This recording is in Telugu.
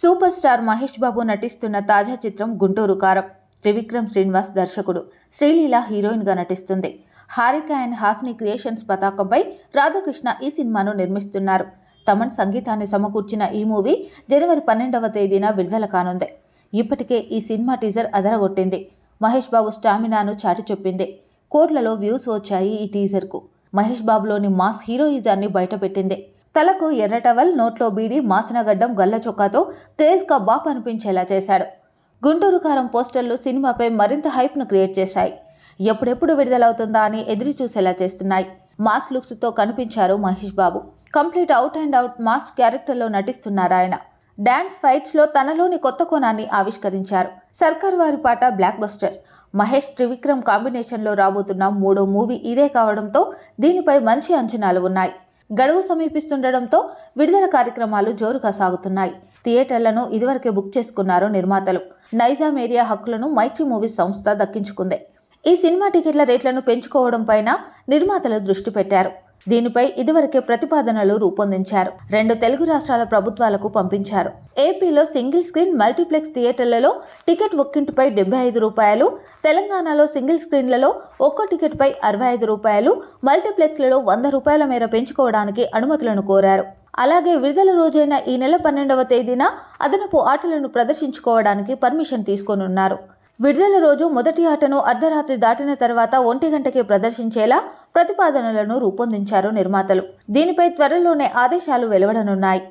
సూపర్ స్టార్ మహేష్ బాబు నటిస్తున్న తాజా చిత్రం గుంటూరు కారం. త్రివిక్రమ్ శ్రీనివాస్ దర్శకుడు. శ్రీలీల హీరోయిన్గా నటిస్తుంది. హారిక అండ్ హాసిని క్రియేషన్స్ పతాకంపై రాధాకృష్ణ ఈ సినిమాను నిర్మిస్తున్నారు. తమన్ సంగీతాన్ని సమకూర్చిన ఈ మూవీ జనవరి పన్నెండవ తేదీన విడుదల కానుంది. ఇప్పటికే ఈ సినిమా టీజర్ అదరగొట్టింది. మహేష్ బాబు స్టామినాను చాటి చెప్పింది. కోట్లలో వ్యూస్ వచ్చాయి ఈ టీజర్కు. మహేష్ బాబులోని మాస్ హీరోయిజాన్ని బయటపెట్టింది. తలకు ఎర్ర టవల్ నోట్లో బీడి మాసినగడ్డం గల్ల చొక్కాతో క్రేజ్ బాప్ అనిపించేలా చేశాడు. గుంటూరు కారం పోస్టర్లు సినిమాపై మరింత హైప్ను క్రియేట్ చేశాయి. ఎప్పుడెప్పుడు విడుదలవుతుందా అని ఎదురు చూసేలా చేస్తున్నాయి. మాస్ లుక్స్తో కనిపించారు Mahesh Babu. Complete out and out mass క్యారెక్టర్లో నటిస్తున్నారు ఆయన. డాన్స్ ఫైట్స్లో తనలోని కొత్త కోణాన్ని ఆవిష్కరించారు. సర్కార్ వారి పాట బ్లాక్ బస్టర్. మహేష్ త్రివిక్రమ్ కాంబినేషన్లో రాబోతున్న మూడో మూవీ ఇదే కావడంతో దీనిపై మంచి అంచనాలు ఉన్నాయి. గడువు సమీపిస్తుండటంతో విడుదల కార్యక్రమాలు జోరుగా సాగుతున్నాయి. థియేటర్లను ఇదివరకే బుక్ చేసుకున్నారు నిర్మాతలు. నైజాం ఏరియా హక్కులను మైత్రి మూవీస్ సంస్థ దక్కించుకుంది. ఈ సినిమా టికెట్ల రేట్లను పెంచుకోవడం పైన నిర్మాతలు దృష్టి పెట్టారు. దీనిపై ఇదివరకే ప్రతిపాదనలు రూపొందించారు. రెండు తెలుగు రాష్ట్రాల ప్రభుత్వాలకు పంపించారు. ఏపీలో సింగిల్ స్క్రీన్ మల్టీప్లెక్స్ థియేటర్లలో టికెట్ ఒక్కింటిపై డెబ్బై ఐదు రూపాయలు తెలంగాణలో సింగిల్ స్క్రీన్లలో ఒక్కో టికెట్పై అరవై ఐదు రూపాయలు మల్టీప్లెక్స్లలో వంద రూపాయల మేర పెంచుకోవడానికి అనుమతులను కోరారు. అలాగే విడుదల రోజైన ఈ నెల పన్నెండవ తేదీన అదనపు ఆటలను ప్రదర్శించుకోవడానికి పర్మిషన్ తీసుకోనున్నారు. విడుదల రోజు మొదటి ఆటను అర్ధరాత్రి దాటిన తర్వాత ఒంటి గంటకే ప్రదర్శించేలా ప్రతిపాదనలను రూపొందించారు నిర్మాతలు. దీనిపై త్వరలోనే ఆదేశాలు వెలువడనున్నాయి.